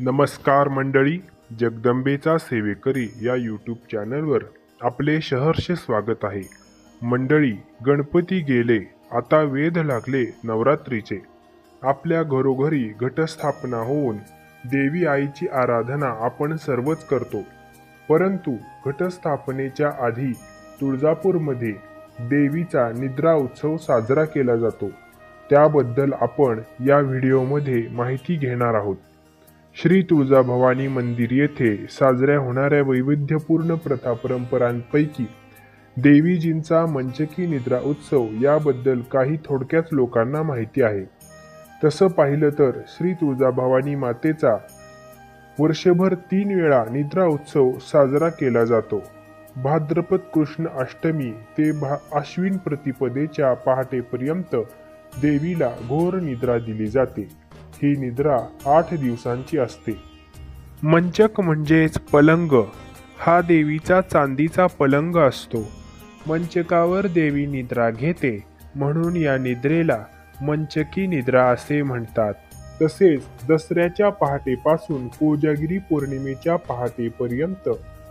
नमस्कार मंडळी जगदंबेचा सेवेकरी या यूट्यूब चॅनलवर आपले शहर्ष स्वागत आहे. मंडळी गणपती गेले आता वेध लागले नवरात्रीचे. आपल्या घरोघरी घटस्थापना होऊन देवी आईची आराधना आपण सर्वच करतो. परंतु घटस्थापनेच्या आधी तुळजापूरमध्ये देवीचा निद्रा उत्सव साजरा केला जातो. त्याबद्दल आपण या व्हिडिओमध्ये माहिती घेणार आहोत. श्री तुळजाभवानी मंदिर येथे साजऱ्या होणाऱ्या वैविध्यपूर्ण प्रथा परंपरांपैकी देवीजींचा मंचकी निद्रा उत्सव याबद्दल काही थोडक्याच लोकांना माहिती आहे. तसं पाहिलं तर श्री तुळजाभवानी मातेचा वर्षभर तीन वेळा निद्रा उत्सव साजरा केला जातो. भाद्रपद कृष्ण अष्टमी ते भा आश्विन प्रतिपदेच्या पहाटेपर्यंत देवीला घोर निद्रा दिली जाते. ही निद्रा आठ दिवसांची असते. मंचक म्हणजेच पलंग. हा देवीचा चांदीचा पलंग असतो. मंचकावर देवी निद्रा घेते. म्हणून या निद्रेला मंचकी निद्रा असे म्हणतात. तसेच दसऱ्याच्या पहाटेपासून कोजागिरी पौर्णिमेच्या पहाटेपर्यंत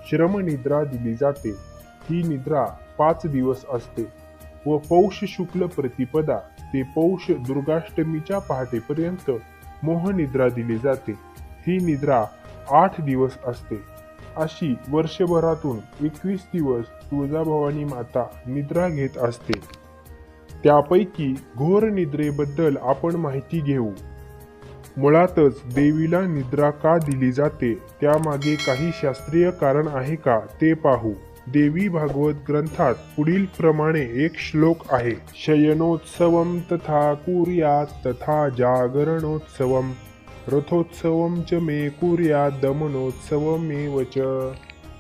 श्रमनिद्रा दिली जाते. ही निद्रा पाच दिवस असते व पौष शुक्ल प्रतिपदा ते पौष दुर्गाष्टमीच्या पहाटेपर्यंत मोहनिद्रा दिली जाते. ही निद्रा आठ दिवस असते. अशी वर्षभरातून एकवीस दिवस तुळजाभवानी माता निद्रा घेत असते. त्यापैकी घोर निद्रेबद्दल आपण माहिती घेऊ. मुळातच देवीला निद्रा का दिली जाते त्यामागे काही शास्त्रीय कारण आहे का ते पाहू. देवी भागवत ग्रंथात पुढील प्रमाणे एक श्लोक आहे. शयनोत्सवम तथा कुर्यात तथा जागरणोत्सवम रथोत्सव च मे कुर्यात दमनोत्सवमेव च.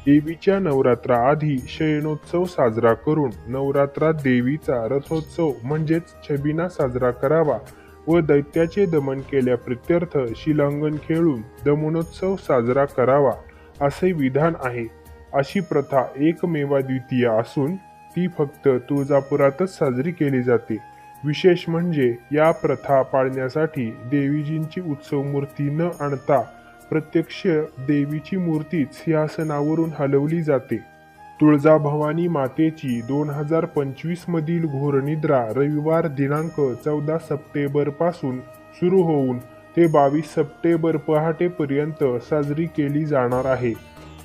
देवीच्या नवरात्राआधी शयनोत्सव साजरा करून नवरात्रात देवीचा रथोत्सव म्हणजेच छबिना साजरा करावा व दैत्याचे दमन केल्या प्रत्यर्थ शिलांगण खेळून दमनोत्सव साजरा करावा असे विधान आहे. अशी प्रथा एकमेवाद्वितीय असून ती फक्त तुळजापुरातच साजरी केली जाते. विशेष म्हणजे या प्रथा पाळण्यासाठी देवीजींची उत्सव मूर्ती न आणता प्रत्यक्ष देवीची मूर्ती सिंहासनावरून हलवली जाते. तुळजाभवानी मातेची दोन हजार पंचवीस मधील घोरनिद्रा रविवार दिनांक चौदा सप्टेंबरपासून सुरू होऊन ते बावीस सप्टेंबर पहाटेपर्यंत साजरी केली जाणार आहे.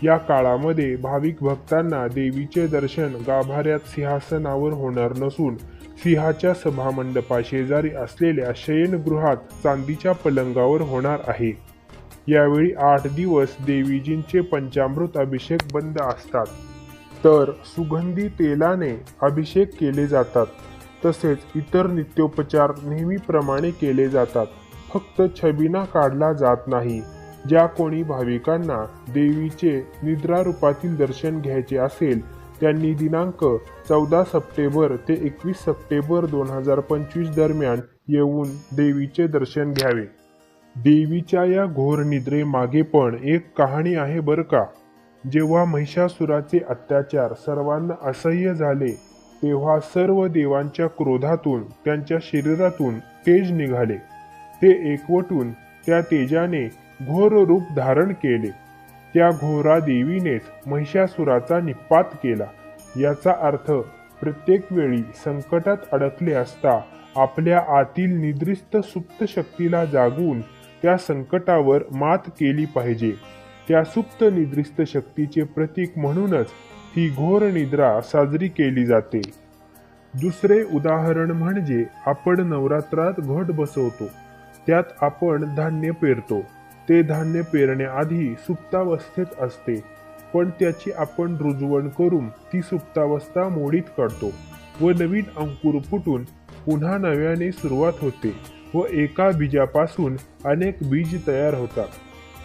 या काळामध्ये भाविक भक्तांना देवीचे दर्शन गाभाऱ्यात सिंहासनावर होणार नसून सिंहाच्या सभामंडपा शेजारी असलेल्या शयनगृहात चांदीच्या पलंगावर होणार आहे. यावेळी आठ दिवस देवीजींचे पंचामृत अभिषेक बंद असतात. तर सुगंधी तेलाने अभिषेक केले जातात. तसेच इतर नित्योपचार नेहमीप्रमाणे केले जातात. फक्त छबिना काढला जात नाही. ज्या कोणी भाविकांना देवीचे निद्रा रूपातील दर्शन घ्यायचे असेल त्यांनी दिनांक चौदा सप्टेंबर ते एकवीस सप्टेंबर दोन हजार पंचवीस दरम्यान येऊन देवीचे दर्शन घ्यावे. देवीच्या या घोर निद्रे मागे पण एक कहाणी आहे बरं का? जेव्हा महिषासुराचे अत्याचार सर्वांना असह्य झाले तेव्हा सर्व देवांच्या क्रोधातून त्यांच्या शरीरातून तेज निघाले. ते एकवटून त्या तेजाने घोर रूप धारण केले. त्या घोरा देवीनेच महिषासुराचा निपात केला. याचा अर्थ प्रत्येक वेळी संकटात अडकले असता आपल्या आतील निद्रिस्त सुप्त शक्तीला जागून त्या संकटावर मात केली पाहिजे. त्या सुप्त निद्रिस्त शक्तीचे प्रतीक म्हणूनच ही घोर निद्रा साजरी केली जाते. दुसरे उदाहरण म्हणजे आपण नवरात्रात घट बसवतो. त्यात आपण धान्य पेरतो. ते धान्य पेरण्याआधी सुप्तावस्थेत असते पण त्याची आपण रुजवण करून ती सुप्तावस्था मोडीत काढतो व नवीन अंकुर फुटून पुन्हा नव्याने सुरुवात होते व एका बीजापासून अनेक बीज तयार होतात.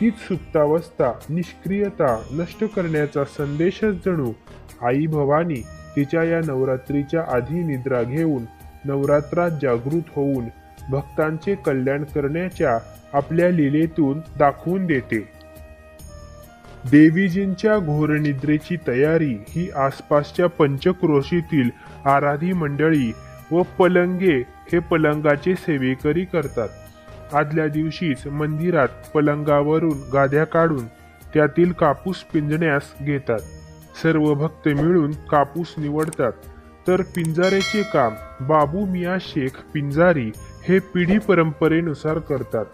तीच सुप्तावस्था निष्क्रियता नष्ट करण्याचा संदेशच जणू आई भवानी तिच्या या नवरात्रीच्या आधी निद्रा घेऊन नवरात्रात जागृत होऊन भक्तांचे कल्याण करण्याच्या आपल्या लीलेतून दाखवून देते. देवीजींच्या घोरनिद्रेची तयारी ही आसपासच्या पंचक्रोशीतील आराधी मंडळी व पलंगे हे पलंगाचे सेवेकरी करतात. आदल्या दिवशीच मंदिरात पलंगावरून गाद्या काढून त्यातील कापूस पिंजण्यास घेतात. सर्व भक्त मिळून कापूस निवडतात. तर पिंजाऱ्याचे काम बाबू मिया शेख पिंजारी हे पिढी परंपरेनुसार करतात.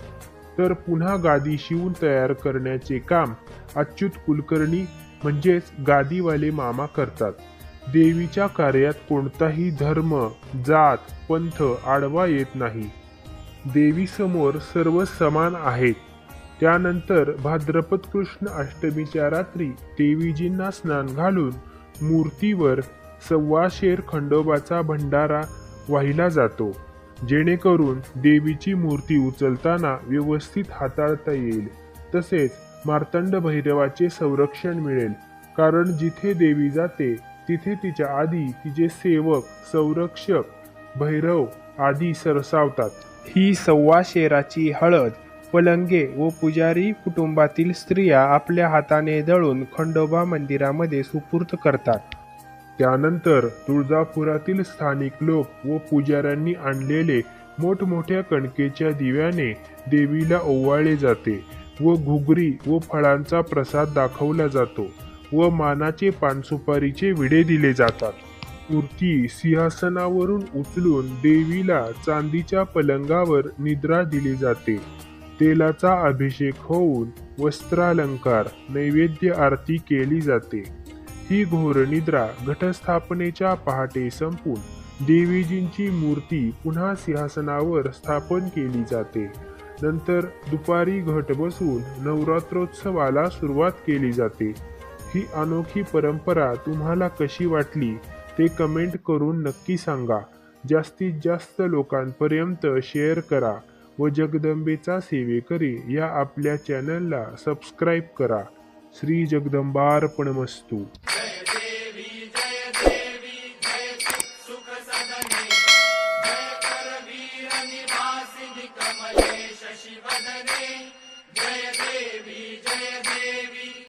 तर पुन्हा गादी शिवून तयार करण्याचे काम अच्युत कुलकर्णी म्हणजेच गादीवाले मामा करतात. देवीच्या कार्यात कोणताही धर्म जात पंथ आडवा येत नाही. देवीसमोर सर्व समान आहेत. त्यानंतर भाद्रपद कृष्ण अष्टमीच्या रात्री देवीजींना स्नान घालून मूर्तीवर सव्वाशेर खंडोबाचा भंडारा वाहिला जातो. जेणेकरून देवीची मूर्ती उचलताना व्यवस्थित हाताळता येईल. तसेच मार्तंड भैरवाचे संरक्षण मिळेल. कारण जिथे देवी जाते तिथे तिच्या आधी तिचे सेवक संरक्षक भैरव आदी सरसावतात. ही सव्वा शेराची हळद पलंगे व पुजारी कुटुंबातील स्त्रिया आपल्या हाताने दळून खंडोबा मंदिरामध्ये सुपूर्त करतात. त्यानंतर तुळजापुरातील स्थानिक लोक व पुजाऱ्यांनी आणलेले मोठमोठ्या कणकेच्या दिव्याने देवीला ओवाळले जाते व घुगरी व फळांचा प्रसाद दाखवला जातो व मानाचे पानसुपारीचे विडे दिले जातात. मूर्ती सिंहासनावरून उचलून देवीला चांदीच्या पलंगावर निद्रा दिली जाते. तेलाचा अभिषेक होऊन वस्त्रालंकार नैवेद्य आरती केली जाते. ही घोर निद्रा घटस्थापनेच्या पहाटे संपून देवीजींची मूर्ती पुन्हा सिंहासनावर स्थापन केली जाते. नंतर दुपारी घट बसून नवरात्रोत्सवाला सुरुवात केली जाते. ही अनोखी परंपरा तुम्हाला कशी वाटली ते कमेंट करून नक्की सांगा. जास्तीत जास्त लोकांपर्यंत शेअर करा व जगदंबेचा सेवेकरी या आपल्या चॅनलला सबस्क्राईब करा. श्री जगदंबार्पणमस्तू.